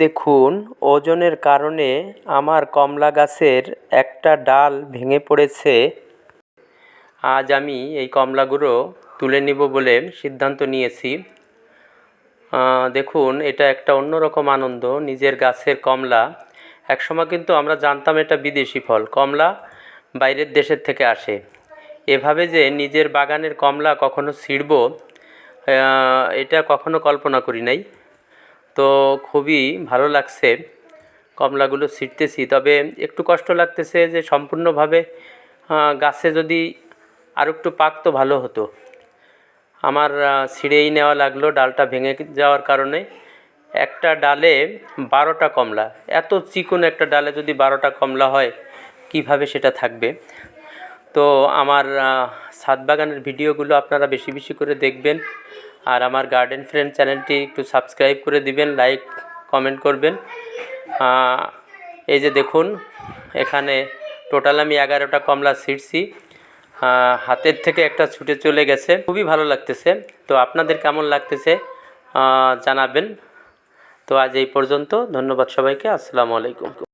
দেখুন, ওজনের কারণে আমার কমলা গাছের একটা ডাল ভেঙে পড়েছে। আজ আমি এই কমলাগুলো তুলে নিব বলে সিদ্ধান্ত নিয়েছি। দেখুন, এটা একটা অন্যরকম আনন্দ, নিজের গাছের কমলা। একসময় কিন্তু আমরা জানতাম এটা বিদেশি ফল, কমলা বাইরের দেশের থেকে আসে। এভাবে যে নিজের বাগানের কমলা কখনো ছিঁড়ব এটা কখনো কল্পনা করি নাই। তো খুবই ভালো লাগছে কমলাগুলো ছিঁড়তেছি তবে একটু কষ্ট লাগতেছে যে সম্পূর্ণভাবে গাছে যদি আর একটু পাকতো ভালো হতো। আমার ছিঁড়েই নেওয়া লাগল, ডালটা ভেঙে যাওয়ার কারণে। একটা ডালে বারোটা কমলা, এত চিকন একটা ডালে যদি বারোটা কমলা হয়, কীভাবে সেটা থাকবে? তো আমার ছাদ বাগানের ভিডিওগুলো আপনারা বেশি বেশি করে দেখবেন। আর আমার গার্ডেন ফ্রেন্ড চ্যানেলটি একটু সাবস্ক্রাইব করে দিবেন লাইক কমেন্ট করবেন। এই যে দেখুন, এখানে টোটাল আমি এগারোটা কমলা ছিঁড়ছি। হাতের থেকে একটা ছুটে চলে গেছে। খুবই ভালো লাগতেছে। তো আপনাদের কেমন লাগতেছে জানাবেন। তো আজ এই পর্যন্ত, ধন্যবাদ সবাইকে, আসসালামু আলাইকুম।